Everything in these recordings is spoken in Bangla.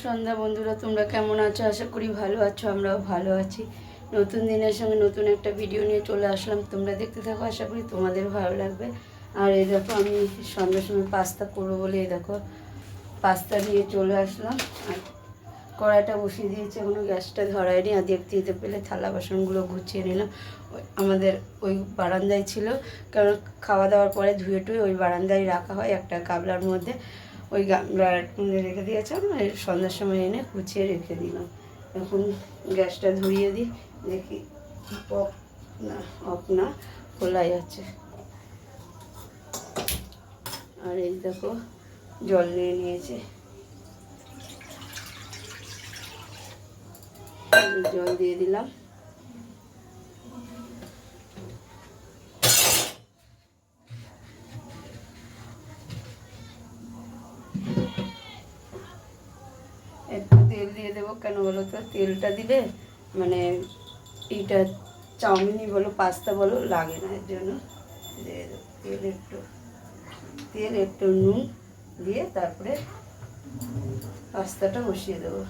সন্ধ্যা বন্ধুরা, তোমরা কেমন আছো? আশা করি ভালো আছো, আমরাও ভালো আছি। নতুন দিনের সঙ্গে নতুন একটা ভিডিও নিয়ে চলে আসলাম। তোমরা দেখতে থাকো, আশা করি তোমাদের ভালো লাগবে। আর এই দেখো, আমি সন্ধ্যার সময় পাস্তা করব বলে এই দেখো, পাস্তা নিয়ে চলে আসলাম। আর কড়াইটা বসিয়ে দিয়েছি এখনও গ্যাসটা ধরায়নি। আর দেখতে দিতে পেলে থালা বাসনগুলো গুছিয়ে নিলাম। আমাদের ওই বারান্দায় ছিল, কারণ খাওয়া দাওয়ার পরে ধুয়ে টুয়ে ওই বারান্দায় রাখা হয় একটা গাবলার মধ্যে। ওই গামলার মধ্যে রেখে দিয়েছিলাম সন্ধ্যার সময় এনে কুচিয়ে রেখে দিলাম এখন গ্যাসটা ধরিয়ে দিই, দেখি অফ না অফ না, খোলাই আছে। আর এই দেখো, জল নিয়ে নিয়েছে। জল দিয়ে দিলাম। তেলটা দিলে মানে এইটা চাউমিনই বলো, পাস্তা বলো, লাগে না এর জন্য। তেল একটু তেল একটু নুন দিয়ে তারপরে পাস্তাটা বসিয়ে দেবো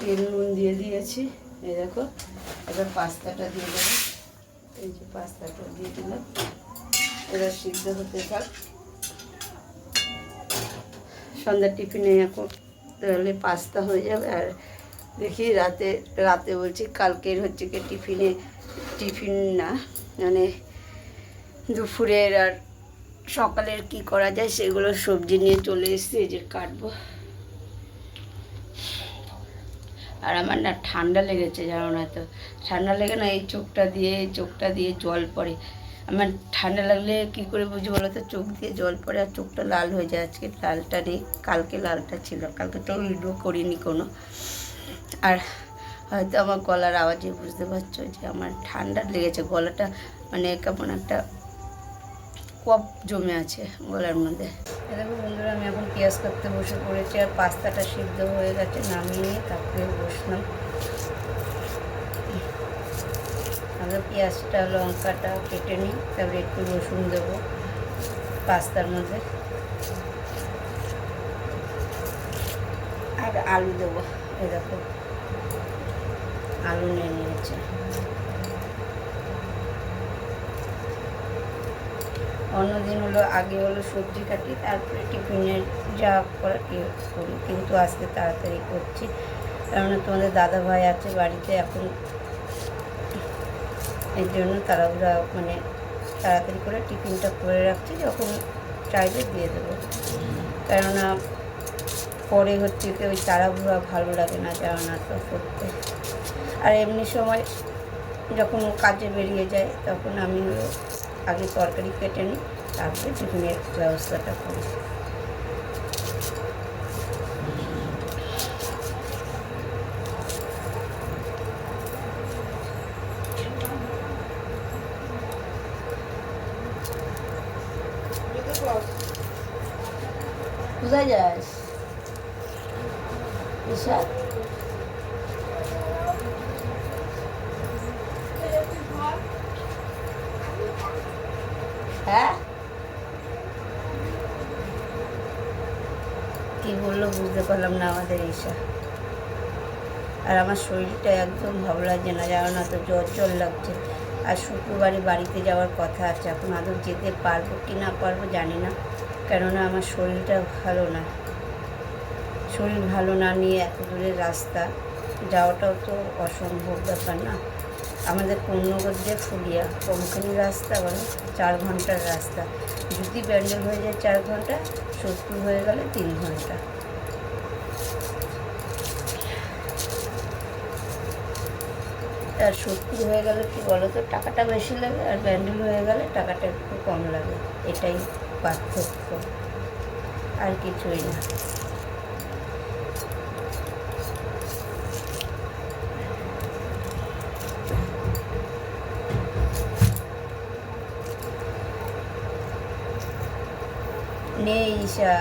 তেল নুন দিয়ে দিয়েছি এই দেখো এবার পাস্তাটা দিয়ে দেবো। এই যে পাস্তাটা দিয়ে দিলাম। এবার সিদ্ধ হতে থাক। সন্ধ্যার টিফিনে এখন তাহলে পাস্তা হয়ে যাবে। আর দেখি রাতে রাতে বলছি কালকের হচ্ছে কি টিফিনে, টিফিন না মানে দুপুরের আর সকালের কি করা যায় সেগুলো সবজি নিয়ে চলে এসেছি যে কাটবো। আর আমার না ঠান্ডা লেগেছে, জানো না তো। ঠান্ডা লেগে না এই চোখটা দিয়ে, এই চোখটা দিয়ে জল পড়ে। আমার ঠান্ডা লাগলে কি করে বুঝি বলো তো? চোখ দিয়ে জল পড়ে আর চোখটা লাল হয়ে যায়। আজকে লালটা নেই, কালকে লালটা ছিল। কালকে তো ভিডিও করিনি কোনো। আর হয়তো আমার গলার আওয়াজে বুঝতে পারছ যে আমার ঠান্ডা লেগেছে। গলাটা মানে কেমন একটা কপ জমে আছে গলার মধ্যে। দেখো বন্ধুরা, আমি এখন পেঁয়াজ কাটতে বসে পড়েছি আর পাস্তাটা সিদ্ধ হয়ে গেছে, নামিয়ে তারপরে বসলাম। আগে পেঁয়াজটা, লঙ্কাটা কেটে নিই, তারপরে একটু রসুন দেবো পাস্তার মধ্যে। আর আলু দেবো দেখো। আলু নিয়ে নিয়েছে। অন্যদিন হলো, আগে হলো সবজি কাটি, তারপরে টিফিনের যা করা করি কিন্তু আজকে তাড়াতাড়ি করছি। কেননা তোমাদের দাদা ভাই আছে বাড়িতে এখন। এর জন্য তাড়াহুড়া মানে তাড়াতাড়ি করে টিফিনটা করে রাখছি, যখন চাইবে দিয়ে দেবো। কেননা পরে হচ্ছে ওই তাড়াহুড়া ভালো লাগে না জানো না তো করতে আর এমনি সময় যখন কাজে বেরিয়ে যায়, তখন আমি আগে তরকারি কেটে নিই তারপরে টিফিনের ব্যবস্থাটা করি। কোথায় যাস ঈশা হ্যাঁ কি পারলাম না আমাদের ঈশা আর আমার শরীরটা একদম ভালো লাগছে না জানো না তো জ্বর জ্বর লাগছে। আর শুক্রবারে বাড়িতে যাওয়ার কথা আছে, এখন আদৌ যেতে পারব কি না পারব জানি না, কেননা আমার শরীরটা ভালো না। শরীর ভালো না নিয়ে এত দূরের রাস্তা, যাওয়াটাও তো অসম্ভব ব্যাপার না। আমাদের পূর্ণগর যে ফুলিয়া কমখানি রাস্তা বলো? চার ঘণ্টার রাস্তা। যদি প্যান্ডেল হয়ে যায় চার ঘণ্টা, সত্তর হয়ে গেলে তিন ঘণ্টা। আর সত্যি হয়ে গেলে কি বলো তো টাকাটা বেশি লাগে আর প্যান্ডেল হয়ে গেলে টাকাটা একটু কম লাগে। এটাই পার্থক্য। আর কিছুই না। ঈশা।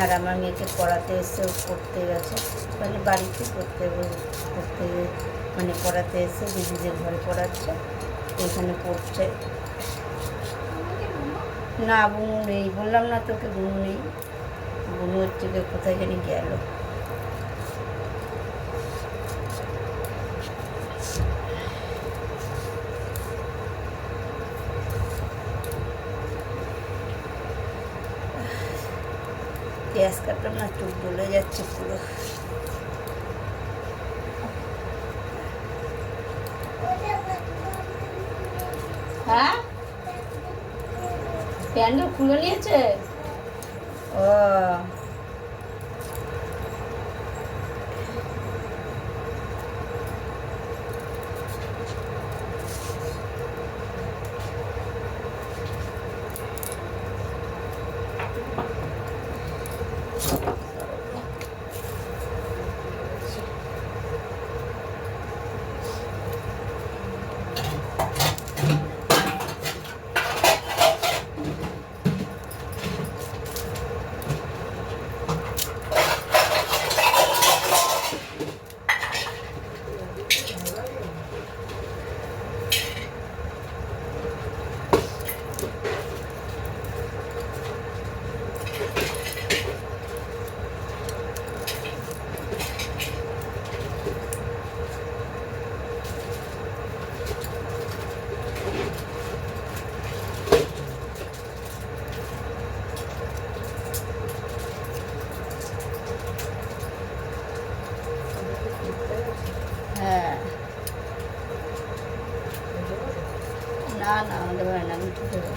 আর আমার মেয়েকে পড়াতে এসে পড়তে গেছে। মানে বাড়িতে পড়তে পড়তে মানে পড়াতে এসে দিদিদের ঘরে পড়াচ্ছে, এখানে পড়ছে। না, বুনু নেই, বললাম না তোকে, বুনু নেই। বুনু হচ্ছে কোথায় জানি গেল। পেঁয়াজ কাটলাম না, চুল জ্বলে যাচ্ছে পুরো হ্যাঁ প্যান্ডেল খুলে নিয়েছে ও হ্যাঁ না না আমাদের হয় না আমি ঠিক আছে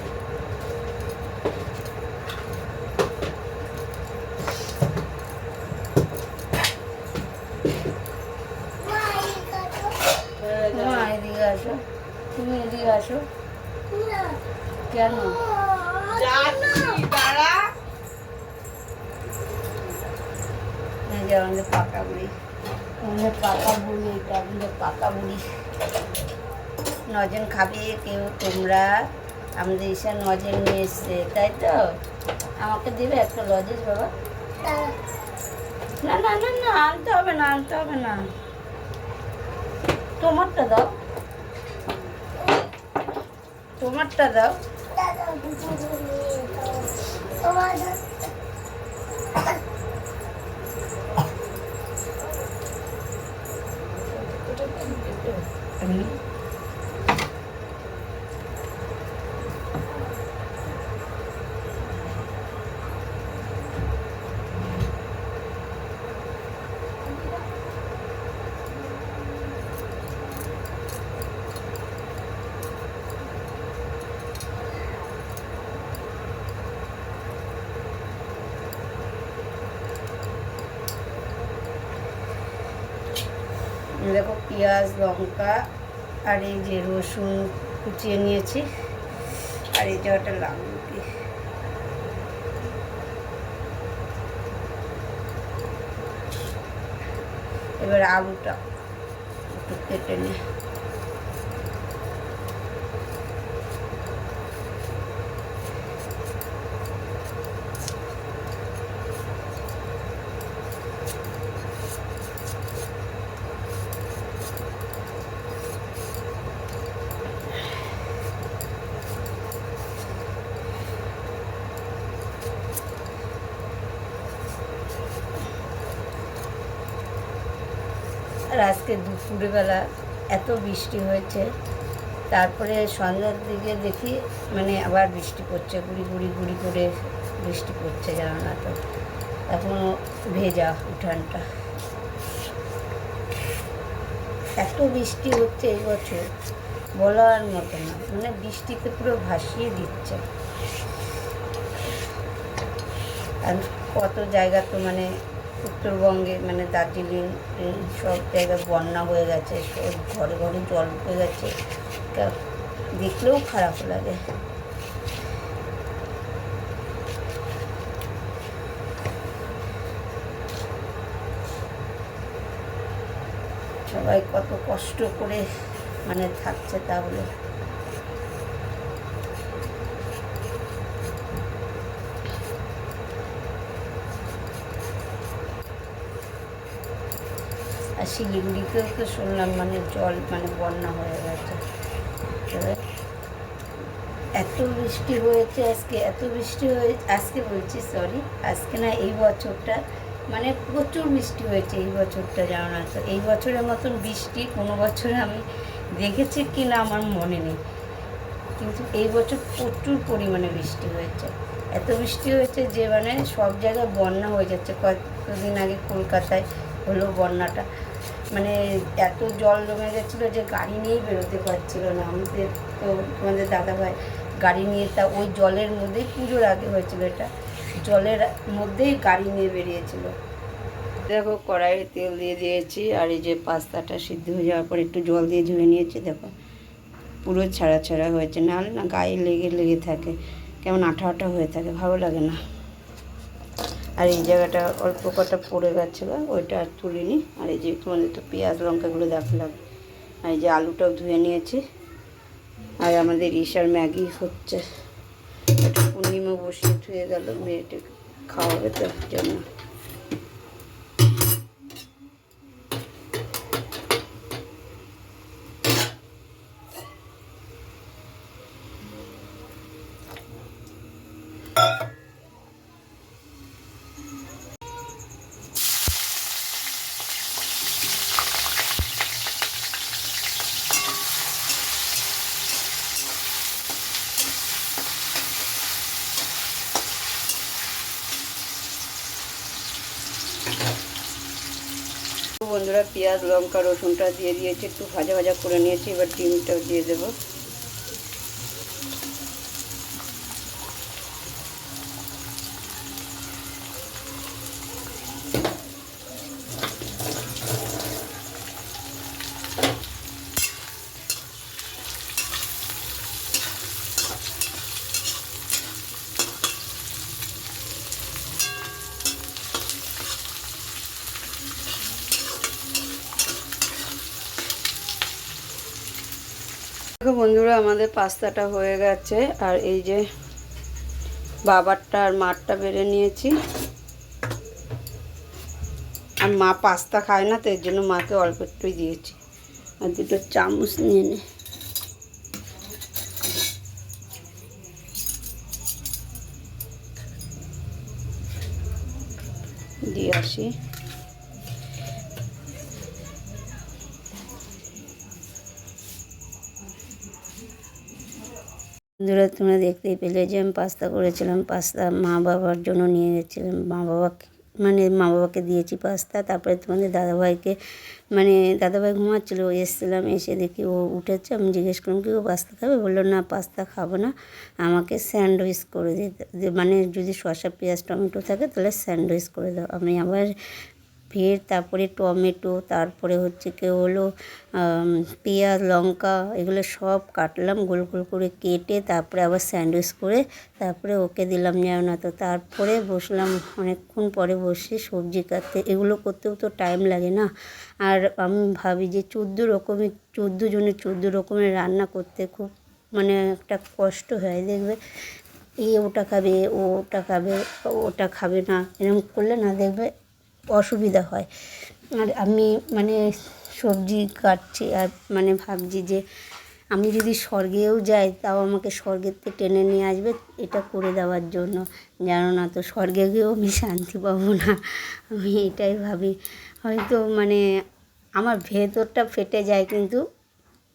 মা এদিকে আসো তুমি এদিকে আসো কেন? পাকা বুড়ি। পাকা বুড়ি পাকা বুড়ি। নজন খাবে কেউ, তোমরা। আমাদের ঈশা নজন নিয়ে এসছে, তাই তো? আমাকে দেবে একটা লজেস বাবা? না না না না, আনতে হবে না, আনতে হবে না। তোমারটা দাও। তোমারটা দাও হুম। এই দেখো পেঁয়াজ, লঙ্কা আর এই যে রসুন কুচিয়ে নিয়েছি। আর এই যে ওটা লাল রুটি। এবার আলুটা একটু কেটে নিই। আর আজকে দুপুরবেলা এত বৃষ্টি হয়েছে। তারপরে সন্ধ্যার দিকে দেখি মানে আবার বৃষ্টি পড়ছে, গুড়ি গুড়ি গুড়ি করে বৃষ্টি পড়ছে জানো তো। এখনও ভেজা উঠানটা। এত বৃষ্টি হচ্ছে এই বছর, বলার মতো না। মানে বৃষ্টিতে পুরো ভাসিয়ে দিচ্ছে। আর কত জায়গা তো মানে উত্তরবঙ্গে মানে দার্জিলিং সব জায়গায় বন্যা হয়ে গেছে, সব ঘরে ঘরে জল ঢুকে গেছে। দেখলেও খারাপ লাগে। সবাই কত কষ্ট করে মানে থাকছে তাহলে আর শিলিগুড়িতেও তো শুনলাম মানে জল মানে বন্যা হয়ে গেছে। এত বৃষ্টি হয়েছে আজকে, এত বৃষ্টি হয়ে, আজকে বলছি সরি আজকে না এই বছরটা মানে প্রচুর বৃষ্টি হয়েছে এই বছরটা জানো না তো। এই বছরের মতন বৃষ্টি কোনো বছরে আমি দেখেছি কি না আমার মনে নেই। কিন্তু এই বছর প্রচুর পরিমাণে বৃষ্টি হয়েছে। এত বৃষ্টি হয়েছে যে মানে সব জায়গায় বন্যা হয়ে যাচ্ছে। কয়েকদিন আগে কলকাতায় হলো বন্যাটা। মানে এত জল জমে গেছিল যে গাড়ি নিয়েই বেরোতে পারছিল না। আমাদের তো আমাদের দাদাভাই গাড়ি নিয়ে তা ওই জলের মধ্যেই পুজোর আগে হয়েছিল এটা। জলের মধ্যেই গাড়ি নিয়ে বেরিয়েছিল। দেখো, কড়াইয়ে তেল দিয়ে দিয়েছি আর এই যে পাস্তাটা সিদ্ধ হয়ে যাওয়ার পর একটু জল দিয়ে ধুয়ে নিয়েছি, দেখো। পুরো ছাড়া ছাড়া হয়েছে, নাহলে না গায়ে লেগে লেগে থাকে। কেমন আঠা আঠা হয়ে থাকে, ভালো লাগে না। আর এই জায়গাটা অল্প কটা পড়ে গেছে বা, ওইটা আর তুলিনি। আর এই যে তোমাদের তো পেঁয়াজ লঙ্কাগুলো দেখলাম। আর এই যে আলুটাও ধুয়ে নিয়েছে। আর আমাদের ঈশার ম্যাগি হচ্ছে। একটা পূর্ণিমা বসিয়ে ধুয়ে গেল মেয়েটা খাওয়াবে তো জন্য। বন্ধুরা, পেঁয়াজ, লঙ্কা, রসুনটা দিয়ে দিয়েছি, একটু ভাজা ভাজা করে নিয়েছি, এবার ডিমটাও দিয়ে দেবো। দেখো বন্ধুরা, আমাদের পাস্তাটা হয়ে গেছে, আর এই যে বাবারটা আর মারটা বেড়ে নিয়েছি। আর মা পাস্তা খায় না, তো এর জন্য মাকে অল্প একটুই দিয়েছি। আর দুটো চামচ নিয়ে নে। দিয়ে আসি। বন্ধুরা, তোমরা দেখতেই পেলে যে আমি পাস্তা করেছিলাম, পাস্তা মা বাবার জন্য নিয়ে গেছিলাম। মা বাবাকে মানে মা বাবাকে দিয়েছি পাস্তা, তারপরে তোমাদের দাদাভাইকে মানে দাদাভাই ঘুমাচ্ছিল এসেছিলাম, এসে দেখি ও উঠেছে। আমি জিজ্ঞেস করলাম, কি ও পাস্তা খাবে? বলল, না, পাস্তা খাব না, আমাকে স্যান্ডউইচ করে দিতে মানে যদি শসা, পেঁয়াজ, টমেটো থাকে, তাহলে স্যান্ডউইচ করে দাও। আমি আবার ফের তারপরে টমেটো, তারপরে হচ্ছে কি হলো পেঁয়াজ, লঙ্কা, এগুলো সব কাটলাম, গোল গোল করে কেটে তারপরে আবার স্যান্ডউইচ করে তারপরে ওকে দিলাম যেন না তো তারপরে বসলাম অনেকক্ষণ পরে বসে সবজি কাটতে। এগুলো করতেও তো টাইম লাগে না। আর আমি ভাবি যে চোদ্দ রকমের, চোদ্দ জনের চোদ্দ রকমের রান্না করতে খুব মানে একটা কষ্ট হয়, দেখবে। এ ওটা খাবে, ও ওটা খাবে ওটা খাবে না এরকম করলে না দেখবে অসুবিধা হয়। আর আমি মানে সবজি কাটছি আর মানে ভাবছি যে আমি যদি স্বর্গেও যাই, তাও আমাকে স্বর্গের থেকে টেনে নিয়ে আসবে এটা করে দেওয়ার জন্য। জানো না তো স্বর্গে গিয়েও আমি শান্তি পাবো না। আমি এটাই ভাবি। হয়তো মানে আমার ভেতরটা ফেটে যায় কিন্তু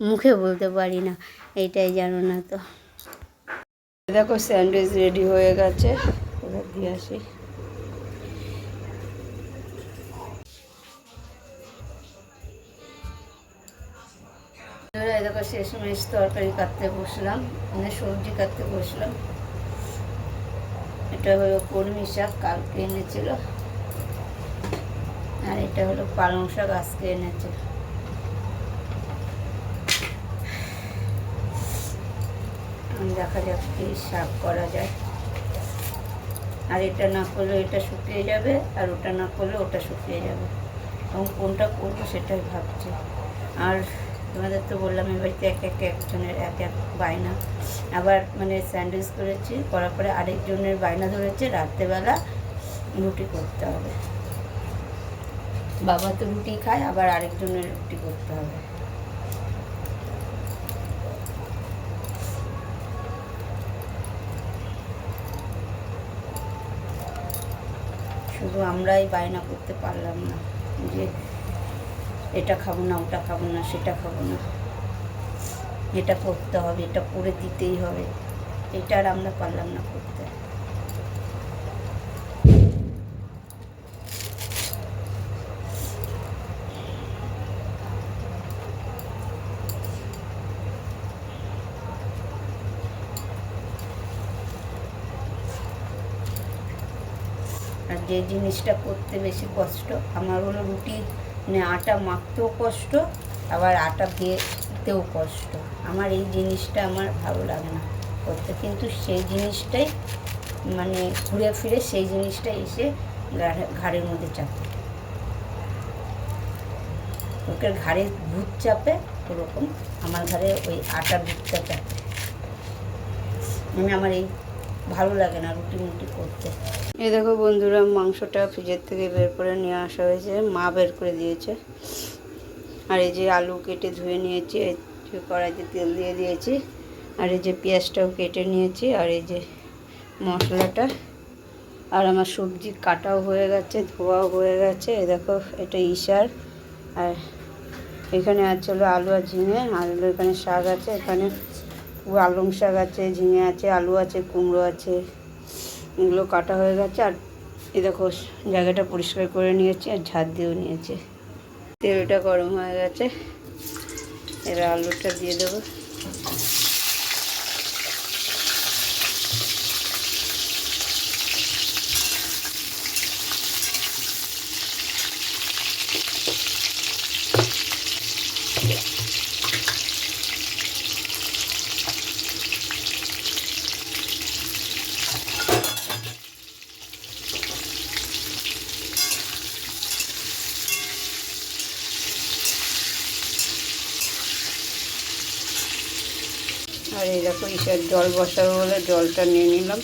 মুখে বলতে পারি না। এটাই জানো না তো। দেখো স্যান্ডউইচ রেডি হয়ে গেছে। এবার দিয়ে আসি। দেখো শেষমেশ তরকারি কাটতে বসলাম মানে সবজি কাটতে বসলাম। এটা হলো কলমি শাক, কালকে এনেছিল। আর এটা হলো পালং শাক, আজকে এনেছে এখন দেখা যাক কি শাক করা যায়। আর এটা না করলে এটা শুকিয়ে যাবে, আর ওটা না করলে ওটা শুকিয়ে যাবে। এবং কোনটা করব সেটাই ভাবছি। আর তোমাদের তো বললাম, এই বাড়িতে এক এক একজনের এক এক বায়না। আবার মানে স্যান্ডউইচ করেছি করার পরে আরেকজনের বায়না ধরেছে, রাত্রেবেলা রুটি করতে হবে। বাবা তো রুটি খায়, আবার আরেকজনের রুটি করতে হবে। শুধু আমরাই বায়না করতে পারলাম না, যে এটা খাব না, ওটা খাব না, সেটা খাব না। এটা করতে হবে, এটা করে দিতেই হবে। এটা আর আমরা পারলাম না করতে। আর যে জিনিসটা করতে বেশি কষ্ট আমার হলো রুটি মানে আটা মাখতেও কষ্ট, আবার আটা ভেতেও কষ্ট। আমার এই জিনিসটা আমার ভালো লাগে না করতে। কিন্তু সেই জিনিসটাই মানে ঘুরে ফিরে সেই জিনিসটাই এসে ঘাড়ের মধ্যে চাপে। লোকের ঘাড়ে ভূত চাপে, ওরকম আমার ঘাড়ে ওই আটা ভূতটা চাপে। মানে আমার এই ভালো লাগে না রুটি মুটি করতে। এই দেখো বন্ধুরা, মাংসটা ফ্রিজের থেকে বের করে নিয়ে আসা হয়েছে। মা বের করে দিয়েছে। আর এই যে আলু কেটে ধুয়ে নিয়েছি, এই কড়াইতে তেল দিয়ে দিয়েছি। আর এই যে পেঁয়াজটাও কেটে নিয়েছি, আর এই যে মশলাটা। আর আমার সবজি কাটাও হয়ে গেছে, ধোয়াও হয়ে গেছে। এ দেখো, এটা ইশার আর এখানে আছে হলো আলু আর ঝিঙে। আর এখানে শাক আছে, এখানে আলং শাক আছে, ঝিঙে আছে, আলু আছে, কুমড়ো আছে। এগুলো কাটা হয়ে গেছে আর এ দেখো জায়গাটা পরিষ্কার করে নিয়েছে আর ঝাড় দিয়েও নিয়েছে। তেলটা গরম হয়ে গেছে। এবার আলুটা দিয়ে দেবো। জল বসাবো বলে জলটা নিয়ে নিলাম।